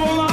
Come on.